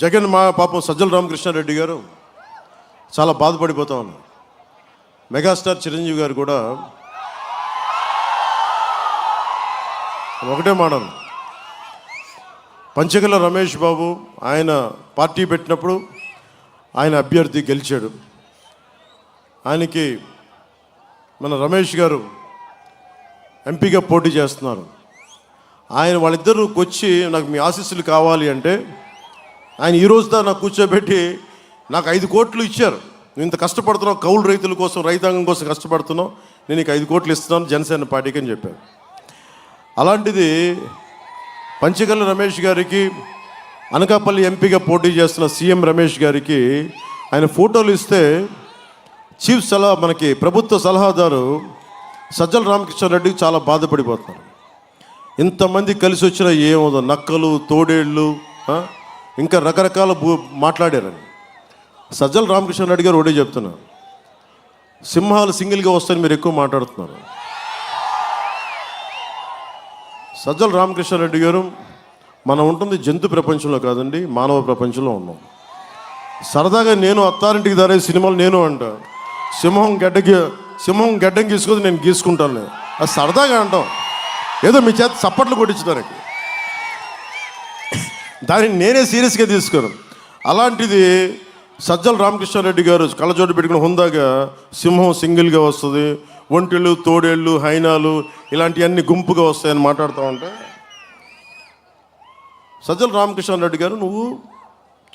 జగన్ మా పాపం సజ్జల రామకృష్ణారెడ్డి గారు చాలా బాధపడిపోతా ఉన్నారు. మెగాస్టార్ చిరంజీవి గారు కూడా ఒకటే మాటలు. పంచగల రమేష్ బాబు ఆయన పార్టీ పెట్టినప్పుడు ఆయన అభ్యర్థి గెలిచాడు. ఆయనకి మన రమేష్ గారు ఎంపీగా పోటీ చేస్తున్నారు. ఆయన వాళ్ళిద్దరూ వచ్చి నాకు మీ ఆశీస్సులు కావాలి అంటే ఆయన ఈ రోజు నాకు కూర్చోబెట్టి నాకు ఐదు కోట్లు ఇచ్చారు. నువ్వు ఇంత కష్టపడుతున్నావు కౌలు రైతుల కోసం రైతాంగం కోసం కష్టపడుతున్నావు నేను నీకు ఐదు కోట్లు ఇస్తున్నాను జనసేన పార్టీకి అని చెప్పాను. అలాంటిది పంచగల్ల రమేష్ గారికి అనకాపల్లి ఎంపీగా పోటీ చేస్తున్న సీఎం రమేష్ గారికి ఆయన ఫోటోలు ఇస్తే చీఫ్ సలహా మనకి ప్రభుత్వ సలహాదారు సజ్జల రామకృష్ణారెడ్డికి చాలా బాధపడిపోతున్నారు. ఇంతమంది కలిసి వచ్చిన ఏమో నక్కలు తోడేళ్ళు ఇంకా రకరకాల భూ మాట్లాడారని. సజ్జల రామకృష్ణారెడ్డి గారు ఒకటే చెప్తున్నా. సింహాలు సింగిల్గా వస్తాయని మీరు ఎక్కువ మాట్లాడుతున్నారు. సజ్జల రామకృష్ణారెడ్డి గారు మనం ఉంటుంది జంతు ప్రపంచంలో కాదండి మానవ ప్రపంచంలో ఉన్నాం. సరదాగా నేను అత్తారింటికి దారే సినిమాలు నేను అంట. సింహం గడ్డకి సింహం గడ్డం గీసుకొని నేను గీసుకుంటాను అది సరదాగా అంటాం. ఏదో మీ చేత చప్పట్లు కొట్టించడానికి దాన్ని నేనే సీరియస్గా తీసుకోను. అలాంటిది సజ్జల రామకృష్ణారెడ్డి గారు కళ్ళజోడు పెట్టుకుని హుందాగా సింహం సింగిల్గా వస్తుంది ఒంటెళ్ళు తోడేళ్ళు హైనాలు ఇలాంటివన్నీ గుంపుగా వస్తాయని మాట్లాడుతూ ఉంటే సజ్జల రామకృష్ణారెడ్డి గారు నువ్వు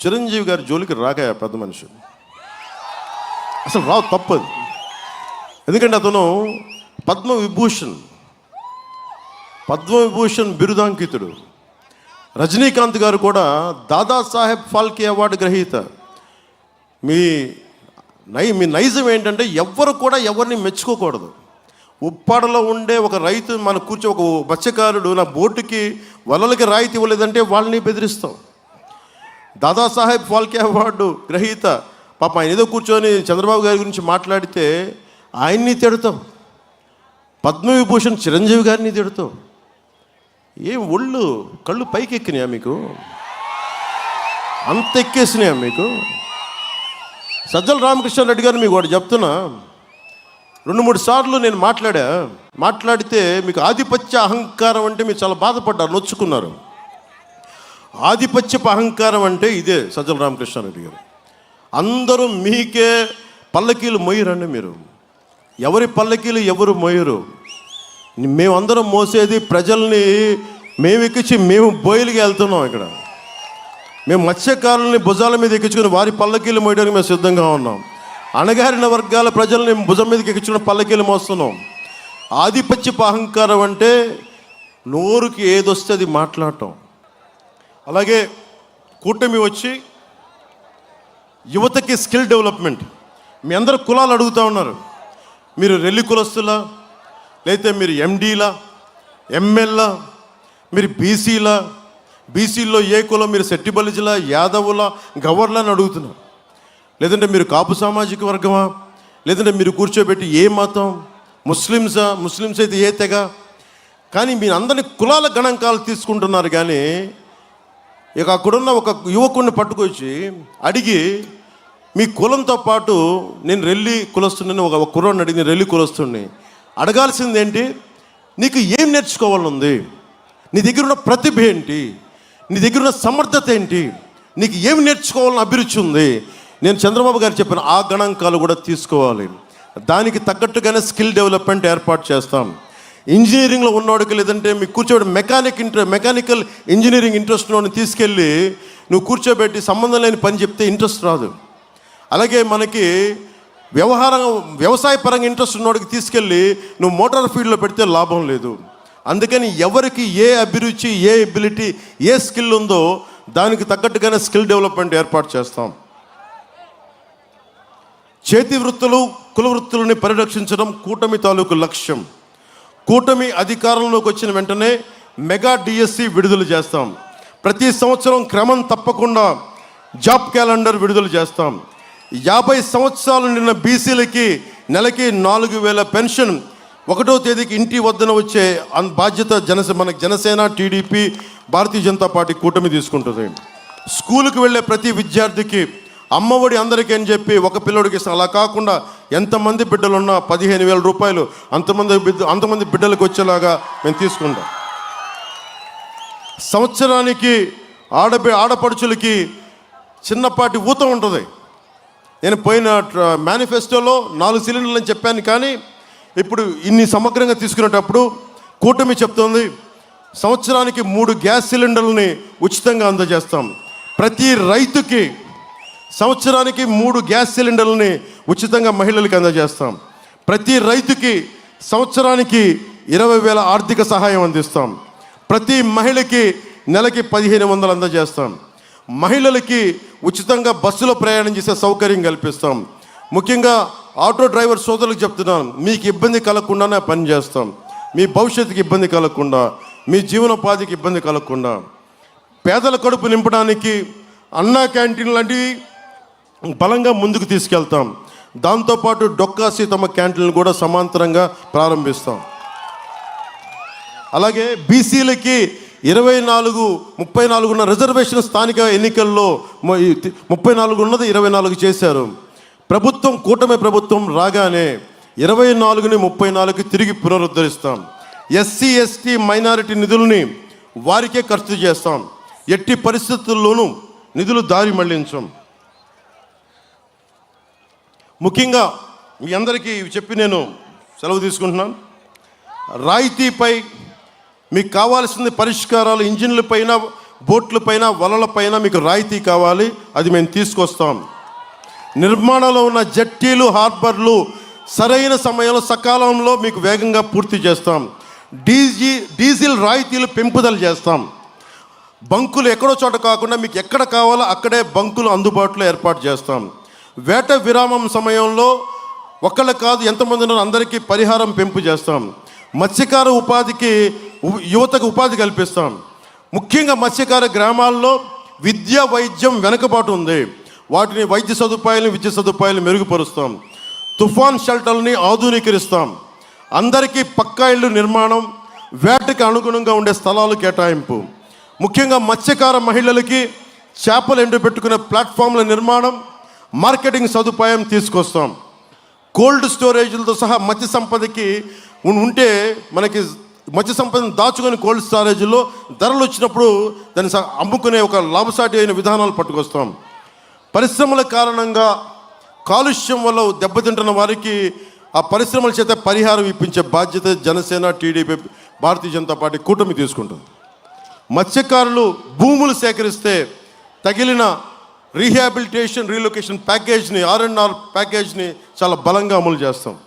చిరంజీవి గారి జోలికి రాకాయ పెద్ద మనిషి? అసలు రావు తప్పదు. ఎందుకంటే అతను పద్మ విభూషణ్ పద్మ విభూషణ్ బిరుదాంకితుడు. రజనీకాంత్ గారు కూడా దాదాసాహెబ్ ఫాల్కే అవార్డు గ్రహీత. మీ నై మీ నైజం ఏంటంటే ఎవ్వరు కూడా ఎవరిని మెచ్చుకోకూడదు. ఉప్పాడలో ఉండే ఒక రైతు మన కూర్చో ఒక మత్స్యకారుడు నా బోటుకి వలలకి రాయితీ ఇవ్వలేదంటే వాళ్ళని బెదిరిస్తాం. దాదాసాహెబ్ ఫాల్కే అవార్డు గ్రహీత. పాప ఆయన ఏదో కూర్చొని చంద్రబాబు గారి గురించి మాట్లాడితే ఆయన్ని తిడతాం. పద్మవిభూషణ్ చిరంజీవి గారిని తిడతాం. ఏం ఒళ్ళు కళ్ళు పైకి ఎక్కినాయా మీకు? అంత ఎక్కేసినాయా మీకు? సజ్జల రామకృష్ణారెడ్డి గారు మీకు వాడు చెప్తున్నా. రెండు మూడు సార్లు నేను మాట్లాడా మాట్లాడితే మీకు ఆధిపత్య అహంకారం అంటే మీరు చాలా బాధపడ్డారు నొచ్చుకున్నారు. ఆధిపత్యపు అహంకారం అంటే ఇదే సజ్జల రామకృష్ణారెడ్డి గారు. అందరూ మీకే పల్లకీలు మొయ్యరండి మీరు. ఎవరి పల్లకీలు ఎవరు మొయ్యరు? మేమందరం మోసేది ప్రజల్ని మేము ఎక్కించి మేము బోయిలకి వెళ్తున్నాం ఇక్కడ. మేము మత్స్యకారుల్ని భుజాల మీద ఎక్కించుకుని వారి పల్లకీలు మోయడానికి మేము సిద్ధంగా ఉన్నాం. అణగారిన వర్గాల ప్రజల్ని భుజం మీదకి ఎక్కించుకుని పల్లకీలు మోస్తున్నాం. ఆధిపత్యపు అహంకారం అంటే నోరుకి ఏదొస్తే అది మాట్లాడటం. అలాగే కూటమి వచ్చి యువతకి స్కిల్ డెవలప్మెంట్. మీ అందరు కులాలు అడుగుతూ ఉన్నారు. మీరు రెల్లి కులస్తులా? లేకపోతే మీరు ఎండీలా ఎంఎల్లా మీరు బీసీలా బీసీల్లో ఏ కులం మీరు సెట్టిబలిజిలా యాదవులా గవర్నర్ అని అడుగుతున్నారు. లేదంటే మీరు కాపు సామాజిక వర్గమా? లేదంటే మీరు కూర్చోబెట్టి ఏ మతం? ముస్లిమ్సా? ముస్లిమ్స్ అయితే ఏ తెగ? కానీ మీరు అందరిని కులాల గణాంకాలు తీసుకుంటున్నారు కానీ ఇక అక్కడున్న ఒక యువకుడిని పట్టుకొచ్చి అడిగి మీ కులంతో పాటు నేను రెల్లి కులస్తుండని ఒక కుర్రాన్ని అడిగి నేను రెల్లి కులస్తుండే అడగాల్సింది ఏంటి నీకు ఏం నేర్చుకోవాలని ఉంది నీ దగ్గర ఉన్న ప్రతిభ ఏంటి? నీ దగ్గర ఉన్న సమర్థత ఏంటి? నీకు ఏం నేర్చుకోవాలని అభిరుచి ఉంది? నేను చంద్రబాబు గారు చెప్పిన ఆ గణాంకాలు కూడా తీసుకోవాలి. దానికి తగ్గట్టుగానే స్కిల్ డెవలప్మెంట్ ఏర్పాటు చేస్తాం. ఇంజనీరింగ్లో ఉన్నవాడికి లేదంటే మీకు కూర్చోబెట్టి మెకానిక్ ఇంట్రె మెకానికల్ ఇంజనీరింగ్ ఇంట్రెస్ట్ ఉన్నవాడిని తీసుకెళ్ళి నువ్వు కూర్చోబెట్టి సంబంధం లేని పని చెప్తే ఇంట్రెస్ట్ రాదు. అలాగే మనకి వ్యవహారం వ్యవసాయ పరంగా ఇంట్రెస్ట్ ఉన్నోడికి తీసుకెళ్ళి నువ్వు మోటార్ ఫీల్డ్లో పెడితే లాభం లేదు. అందుకని ఎవరికి ఏ అభిరుచి ఏ ఎబిలిటీ ఏ స్కిల్ ఉందో దానికి తగ్గట్టుగానే స్కిల్ డెవలప్మెంట్ ఏర్పాటు చేస్తాం. చేతి వృత్తులు కుల వృత్తులని పరిరక్షించడం కూటమి తాలూకు లక్ష్యం. కూటమి అధికారంలోకి వచ్చిన వెంటనే మెగా డిఎస్సి విడుదల చేస్తాం. ప్రతి సంవత్సరం క్రమం తప్పకుండా జాబ్ క్యాలెండర్ విడుదల చేస్తాం. యాభై సంవత్సరాలు నిన్న బీసీలకి నెలకి నాలుగు వేల పెన్షన్. ఒకటో తేదీకి ఇంటి వద్దన వచ్చే అన్ బాధ్యత జనసే మనకి జనసేన టీడీపీ భారతీయ జనతా పార్టీ కూటమి తీసుకుంటుంది. స్కూల్కి వెళ్ళే ప్రతి విద్యార్థికి అమ్మఒడి అందరికీ అని చెప్పి ఒక పిల్లడికి ఇస్తాం. అలా కాకుండా ఎంతమంది బిడ్డలు ఉన్నా పదిహేను వేల రూపాయలు అంతమంది బిడ్డ అంతమంది బిడ్డలకు వచ్చేలాగా మేము తీసుకుంటాం. సంవత్సరానికి ఆడబి ఆడపడుచులకి చిన్నపాటి ఊత ఉంటుంది. నేను పోయిన మేనిఫెస్టోలో నాలుగు సిలిండర్లు అని చెప్పాను కానీ ఇప్పుడు ఇన్ని సమగ్రంగా తీసుకునేటప్పుడు కూటమి చెప్తోంది సంవత్సరానికి మూడు గ్యాస్ సిలిండర్లని ఉచితంగా అందజేస్తాం. ప్రతి రైతుకి సంవత్సరానికి మూడు గ్యాస్ సిలిండర్లని ఉచితంగా మహిళలకు అందజేస్తాం. ప్రతి రైతుకి సంవత్సరానికి ఇరవై వేల ఆర్థిక సహాయం అందిస్తాం. ప్రతి మహిళకి నెలకి పదిహేను వందలు అందజేస్తాం. మహిళలకి ఉచితంగా బస్సులో ప్రయాణం చేసే సౌకర్యం కల్పిస్తాం. ముఖ్యంగా ఆటో డ్రైవర్ సోదరులకు చెప్తున్నాను మీకు ఇబ్బంది కలగకుండానే పని చేస్తాం. మీ భవిష్యత్తుకి ఇబ్బంది కలగకుండా మీ జీవనోపాధికి ఇబ్బంది కలగకుండా. పేదల కడుపు నింపడానికి అన్నా క్యాంటీన్ లాంటివి బలంగా ముందుకు తీసుకెళ్తాం. దాంతోపాటు డొక్కా సీతమ్మ క్యాంటీన్లు కూడా సమాంతరంగా ప్రారంభిస్తాం. అలాగే బీసీలకి ఇరవై నాలుగు ముప్పై నాలుగు ఉన్న రిజర్వేషన్ స్థానిక ఎన్నికల్లో ముప్పై నాలుగు ఉన్నది ఇరవై నాలుగు చేశారు. ప్రభుత్వం కూటమి ప్రభుత్వం రాగానే ఇరవై నాలుగుని ముప్పై నాలుగు తిరిగి పునరుద్ధరిస్తాం. ఎస్సీ ఎస్టీ మైనారిటీ నిధుల్ని వారికే ఖర్చు చేస్తాం. ఎట్టి పరిస్థితుల్లోనూ నిధులు దారి మళ్ళించాం. ముఖ్యంగా మీ అందరికీ చెప్పి నేను సెలవు తీసుకుంటున్నాను. రాయితీపై మీకు కావాల్సింది పరిష్కారాలు ఇంజిన్ల పైన బోట్ల పైన వలల పైన మీకు రాయితీ కావాలి. అది మేము తీసుకొస్తాం. నిర్మాణంలో ఉన్న జట్టీలు హార్బర్లు సరైన సమయంలో సకాలంలో మీకు వేగంగా పూర్తి చేస్తాం. డీజీ డీజిల్ రాయితీలు పెంపుదల చేస్తాం. బంకులు ఎక్కడో చోట కాకుండా మీకు ఎక్కడ కావాలో అక్కడే బంకులు అందుబాటులో ఏర్పాటు చేస్తాం. వేట విరామం సమయంలో ఒకళ్ళు కాదు ఎంతమంది ఉన్నారో అందరికీ పరిహారం పెంపు చేస్తాం. మత్స్యకార ఉపాధికి యువతకు ఉపాధి కల్పిస్తాం. ముఖ్యంగా మత్స్యకార గ్రామాల్లో విద్య వైద్యం వెనుకబాటు ఉంది. వాటిని వైద్య సదుపాయాలను విద్య సదుపాయాలు మెరుగుపరుస్తాం. తుఫాన్ షెల్టర్ని ఆధునీకరిస్తాం. అందరికీ పక్కా ఇళ్ళు నిర్మాణం వేటకి అనుగుణంగా ఉండే స్థలాలు కేటాయింపు. ముఖ్యంగా మత్స్యకార మహిళలకి చేపలు ఎండబెట్టుకునే ప్లాట్ఫామ్ల నిర్మాణం మార్కెటింగ్ సదుపాయం తీసుకొస్తాం. కోల్డ్ స్టోరేజ్లతో సహా మత్స్య సంపదకి ఉంటే మనకి మత్స్య సంపదను దాచుకొని కోల్డ్ స్టారేజ్లో ధరలు వచ్చినప్పుడు దాన్ని అమ్ముకునే ఒక లాభసాటి అయిన విధానాలు పట్టుకొస్తాం. పరిశ్రమల కారణంగా కాలుష్యం వల్ల దెబ్బతింటున్న వారికి ఆ పరిశ్రమల చేత పరిహారం ఇప్పించే బాధ్యత జనసేన టీడీపీ భారతీయ జనతా పార్టీ కూటమి తీసుకుంటుంది. మత్స్యకారులు భూములు సేకరిస్తే తగిలిన రీహాబిలిటేషన్ రీలొకేషన్ ప్యాకేజ్ని ఆర్ఎన్ఆర్ ప్యాకేజ్ని చాలా బలంగా అమలు చేస్తాం.